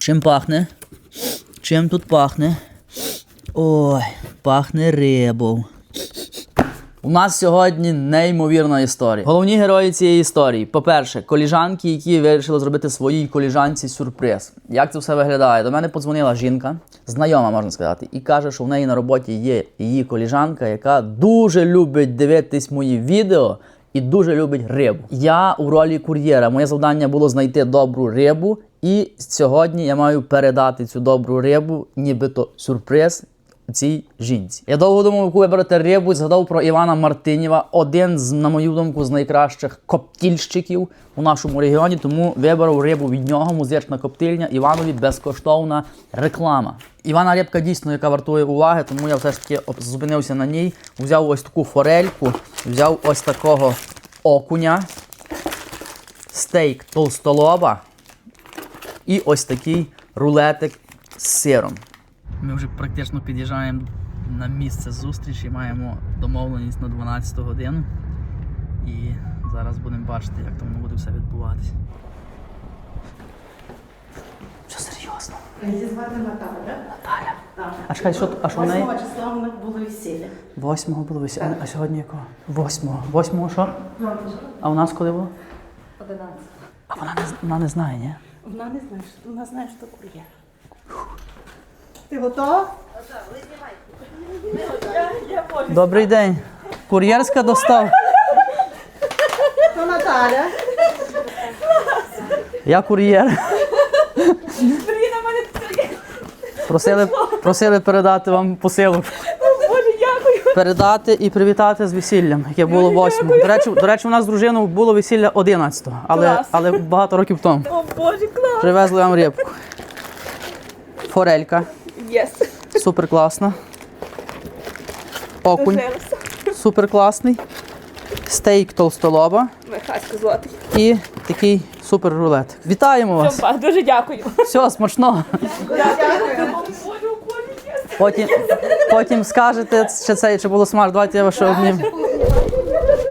Чим пахне? Чим тут пахне? Ой, пахне рибою. У нас сьогодні неймовірна історія. Головні герої цієї історії. По-перше, коліжанки, які вирішили зробити своїй коліжанці сюрприз. Як це все виглядає? До мене подзвонила жінка, знайома, можна сказати, і каже, що в неї на роботі є її коліжанка, яка дуже любить дивитись мої відео. І дуже любить рибу. Я у ролі кур'єра. Моє завдання було знайти добру рибу, і сьогодні я маю передати цю добру рибу, нібито сюрприз цій жінці. Я довго думав, яку вибрати рибу і згадав про Івана Мартинєва, один з, на мою думку, з найкращих коптільщиків у нашому регіоні. Тому вибрав рибу від нього, музична коптильня, Іванові безкоштовна реклама. Івана рибка дійсно, яка вартує уваги, тому я все ж таки зупинився на ній. Взяв ось таку форельку, взяв ось такого окуня, стейк толстолоба і ось такий рулетик з сиром. Ми вже практично під'їжджаємо на місце зустрічі, маємо домовленість на 12 годину. І зараз будемо бачити, як там буде все відбуватися. Що серйозно? Її звати Наталя. Наталя. Так. А чекай, що, а що в неї? 8 числа в них було весілля. Восьмого було весілля. А сьогодні якого? Восьмого. Восьмого що? А у нас коли було? 11. А вона не, вона не знає, ні? Вона не знає, що вона знає, що кур'єр. Ти готова? Добрий день. Кур'єрська доставка. То Наталя. Я кур'єр. Просили, просили передати вам посилок. Боже, дякую. Передати і привітати з весіллям, яке було 8. До речі, до речі, у нас з дружиною було весілля 11-го, але, але багато років тому. О, Боже, клас. Привезли вам рибку. Форелька, Єс. супер класна. Окунь, супер класний. Стейк толстолоба Михасько злотий. і такий супер рулет. Вітаємо вас! Все, Дуже дякую. Все! Боже, Боже. Потім, потім скажете, чи це чи було смачно. Давайте я вас ще обнім.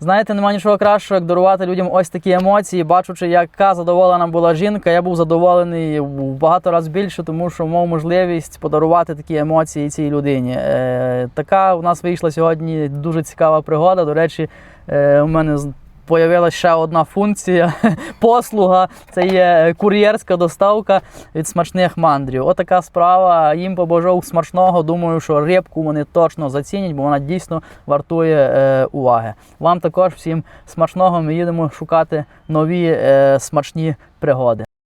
Знаєте, нема нічого кращого, як дарувати людям ось такі емоції. Бачучи, яка задоволена була жінка, я був задоволений в багато разів більше, тому що мав можливість подарувати такі емоції цій людині. Е, така у нас вийшла сьогодні дуже цікава пригода. До речі, е, у мене Появилася ще одна функція послуга. Це є кур'єрська доставка від смачних мандрів. Отака справа. Їм побажав смачного. Думаю, що рибку вони точно зацінять, бо вона дійсно вартує е, уваги. Вам також всім смачного. Ми їдемо шукати нові е, смачні пригоди.